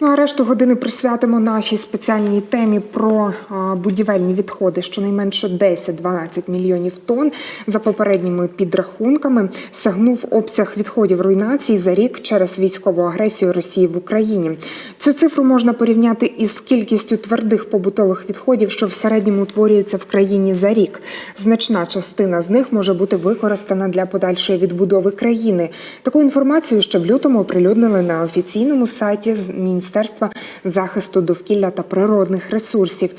Ну а решту години присвятимо нашій спеціальній темі про будівельні відходи. Щонайменше 10-12 мільйонів тонн за попередніми підрахунками сягнув обсяг відходів руйнації за рік через військову агресію Росії в Україні. Цю цифру можна порівняти із кількістю твердих побутових відходів, що в середньому утворюються в країні за рік. Значна частина з них може бути використана для подальшої відбудови країни. Таку інформацію ще в лютому оприлюднили на офіційному сайті з Міністерства захисту довкілля та природних ресурсів.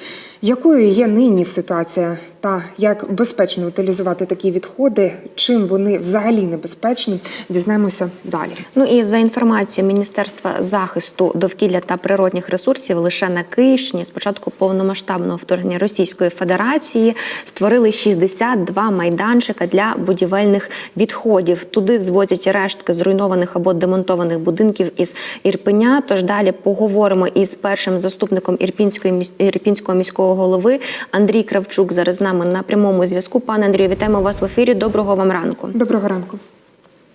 Якою є нині ситуація та як безпечно утилізувати такі відходи, чим вони взагалі небезпечні, дізнаємося далі. Ну і за інформацією Міністерства захисту довкілля та природних ресурсів, лише на Київщині з початку повномасштабного вторгнення Російської Федерації створили 62 майданчика для будівельних відходів. Туди звозять рештки зруйнованих або демонтованих будинків із Ірпеня. Тож далі поговоримо із першим заступником Ірпінської Ірпінського міського голови Андрій Кравчук. Зараз з нами на прямому зв'язку. Пане Андрію, вітаємо вас в ефірі. Доброго вам ранку. Доброго ранку.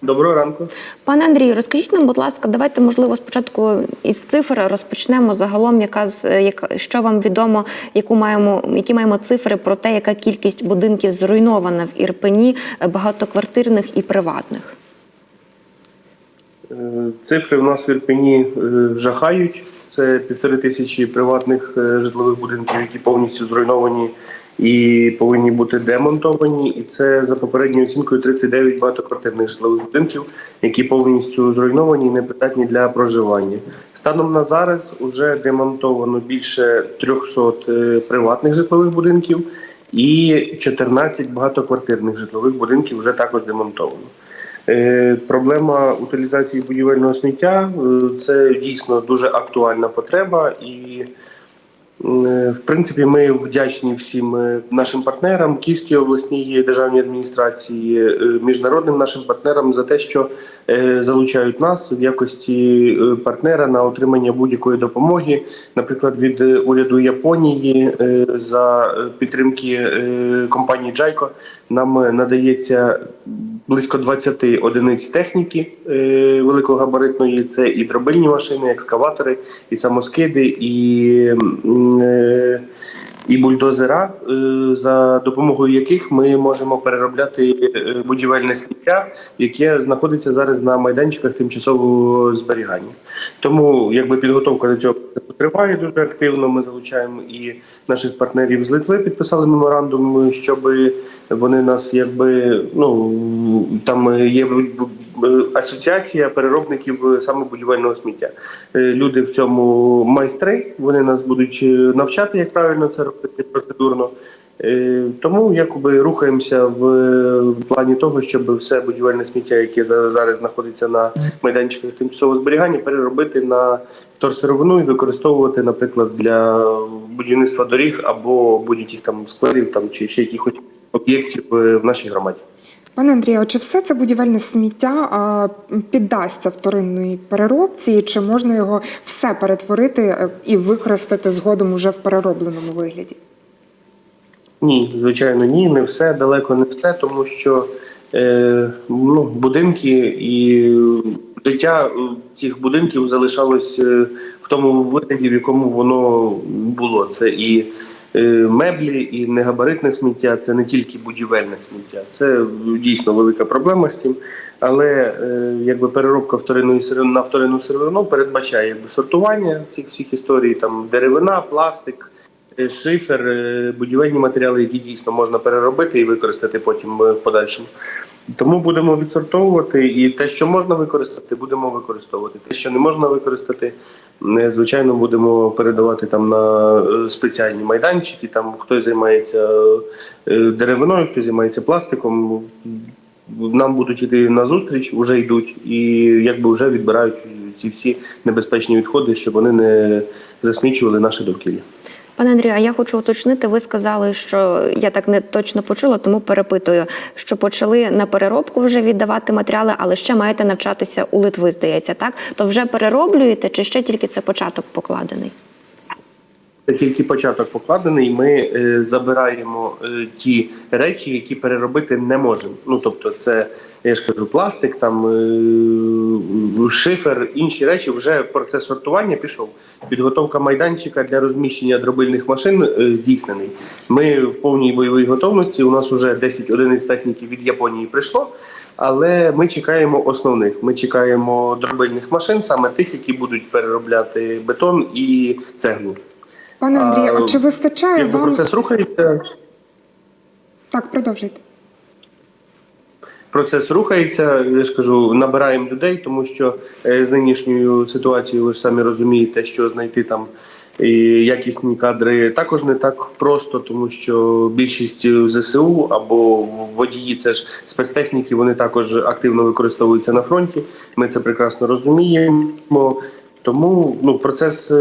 Доброго ранку. Пане Андрію, розкажіть нам, будь ласка, давайте можливо спочатку із цифр розпочнемо загалом, яка з яка що вам відомо, яку маємо, які маємо цифри про те, яка кількість будинків зруйнована в Ірпені, багатоквартирних і приватних. Е, Цифри в нас в Ірпені е, жахають. Це півтори тисячі приватних е, житлових будинків, які повністю зруйновані і повинні бути демонтовані. І це за попередньою оцінкою 39 багатоквартирних житлових будинків, які повністю зруйновані і непридатні для проживання. Станом на зараз вже демонтовано більше 300 е, приватних житлових будинків і 14 багатоквартирних житлових будинків вже також демонтовано. Е, Проблема утилізації будівельного сміття е, це дійсно дуже актуальна потреба, і в принципі ми вдячні всім е, нашим партнерам, Київській обласній державній адміністрації, е, міжнародним нашим партнерам за те, що е, залучають нас в якості е, партнера на отримання будь-якої допомоги, наприклад, від е, уряду Японії е, за е, підтримки е, компанії Джайко нам е, надається близько 20 одиниць техніки е, великогабаритної. Це і дробильні машини, екскаватори, і самоскиди, і, е, і бульдозера, е, за допомогою яких ми можемо переробляти е, будівельне сміття, яке знаходиться зараз на майданчиках тимчасового зберігання. Тому якби підготовка до цього триває дуже активно. Ми залучаємо і наших партнерів з Литви, підписали меморандум, щоб вони нас якби ну там є асоціація переробників саме будівельного сміття. Е, Люди в цьому майстри. Вони нас будуть е, навчати, як правильно це робити процедурно. Е, Тому якби рухаємося в плані того, щоб все будівельне сміття, яке за- зараз знаходиться на майданчиках тимчасового зберігання, переробити на вторсировину і використовувати, наприклад, для будівництва доріг або будь-яких там скверів там чи ще якихось об'єктів е, в нашій громаді. Пане Андрію, чи все це будівельне сміття піддасться вторинній переробці, чи можна його все перетворити е, і використати згодом уже в переробленому вигляді? Ні, звичайно, ні, не все, далеко не все, тому що е, ну, будинки і життя цих будинків залишалось е, в тому вигляді, в якому воно було. Це і меблі, і негабаритне сміття, це не тільки будівельне сміття. Це дійсно велика проблема з цим. Але е, якби переробка вторинної на вторинну сировину передбачає якби сортування цих всіх історій, там деревина, пластик. Е, шифер, е, будівельні матеріали, які дійсно можна переробити і використати потім е, в подальшому. Тому будемо відсортовувати і те, що можна використати, будемо використовувати. Те, що не можна використати, звичайно, будемо передавати там на е, спеціальні майданчики. Там хтось займається е, деревиною, хтось займається пластиком. Нам будуть йти на зустріч, вже йдуть, і якби вже відбирають ці всі небезпечні відходи, щоб вони не засмічували наше довкілля. Пане Андрію, а я хочу уточнити. Ви сказали, що я так не точно почула, тому перепитую, що почали на переробку вже віддавати матеріали, але ще маєте навчатися у Литви, здається, так? То вже перероблюєте, чи ще тільки це початок покладений? Це тільки початок покладений. Ми е, забираємо е, ті речі, які переробити не можемо. Ну тобто, це я ж кажу, пластик, там е, шифер, інші речі. Вже процес сортування пішов. Підготовка майданчика для розміщення дробильних машин е, здійснений. Ми в повній бойовій готовності. У нас вже 10 одиниць техніки від Японії прийшло. Але ми чекаємо основних. Ми чекаємо дробильних машин, саме тих, які будуть переробляти бетон і цеглу. Пане Андрію, а А, чи вистачає Якби вам процес рухається, так? Продовжуйте. Процес рухається. Я ж набираємо людей, тому що е, з нинішньою ситуацією ви ж самі розумієте, що знайти там і якісні кадри також не так просто, тому що більшість ЗСУ або водії, це ж спецтехніки, вони також активно використовуються на фронті. Ми це прекрасно розуміємо. Тому ну процес е,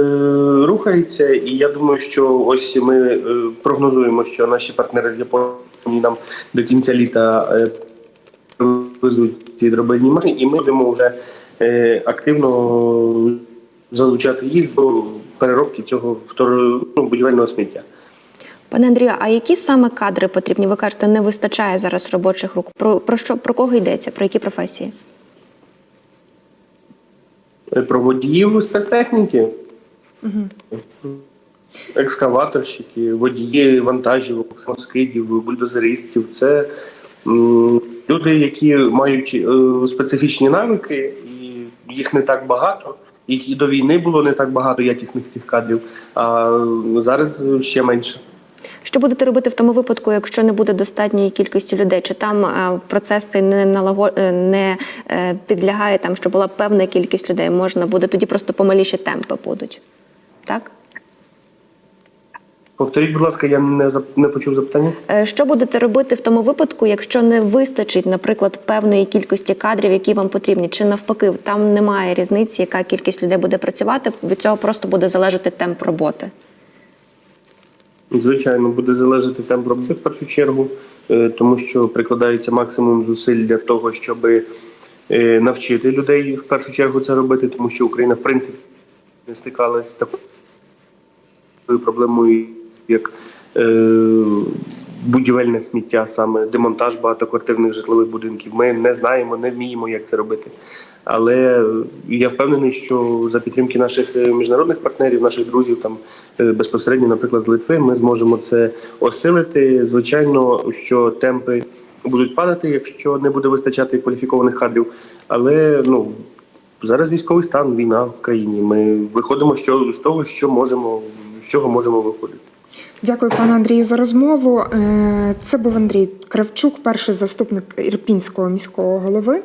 рухається, і я думаю, що ось ми е, прогнозуємо, що наші партнери з Японії нам до кінця літа е, везуть ці дробильні машини, і ми будемо вже е, активно залучати їх до переробки цього втор- ну, будівельного сміття. Пане Андрію, а які саме кадри потрібні? Ви кажете, не вистачає зараз робочих рук. Про, про що про кого йдеться? Про які професії? Е, Про водіїв спецтехніки, екскаваторщики, водії вантажівок, самоскидів, бульдозеристів. Це люди, які мають е, специфічні навики, і їх не так багато. Їх і до війни було не так багато якісних цих кадрів, а зараз ще менше. Що будете робити в тому випадку, якщо не буде достатньої кількості людей? Чи там е, процес цей не налаго... е, не е, підлягає там, що була певна кількість людей? Можна буде тоді просто помаліші темпи будуть, так? Повторіть, будь ласка, я не зап- не почув запитання. Е, Що будете робити в тому випадку, якщо не вистачить, наприклад, певної кількості кадрів, які вам потрібні, чи навпаки, там немає різниці, яка кількість людей буде працювати? Від цього просто буде залежати темп роботи. Звичайно, буде залежати темп роботи в першу чергу, е, тому що прикладається максимум зусиль для того, щоб е, навчити людей в першу чергу це робити, тому що Україна, в принципі, не стикалася з такою проблемою, як е, будівельне сміття, саме демонтаж багатоквартирних житлових будинків. Ми не знаємо, не вміємо, як це робити. Але я впевнений, що за підтримки наших е, міжнародних партнерів, наших друзів, там е, безпосередньо, наприклад, з Литви, ми зможемо це осилити. Звичайно, що темпи будуть падати, якщо не буде вистачати кваліфікованих кадрів. Але ну зараз військовий стан, війна в країні. Ми виходимо що з того, що можемо, з чого можемо виходити. Дякую, пане Андрію, за розмову. Е, Це був Андрій Кравчук, перший заступник Ірпінського міського голови.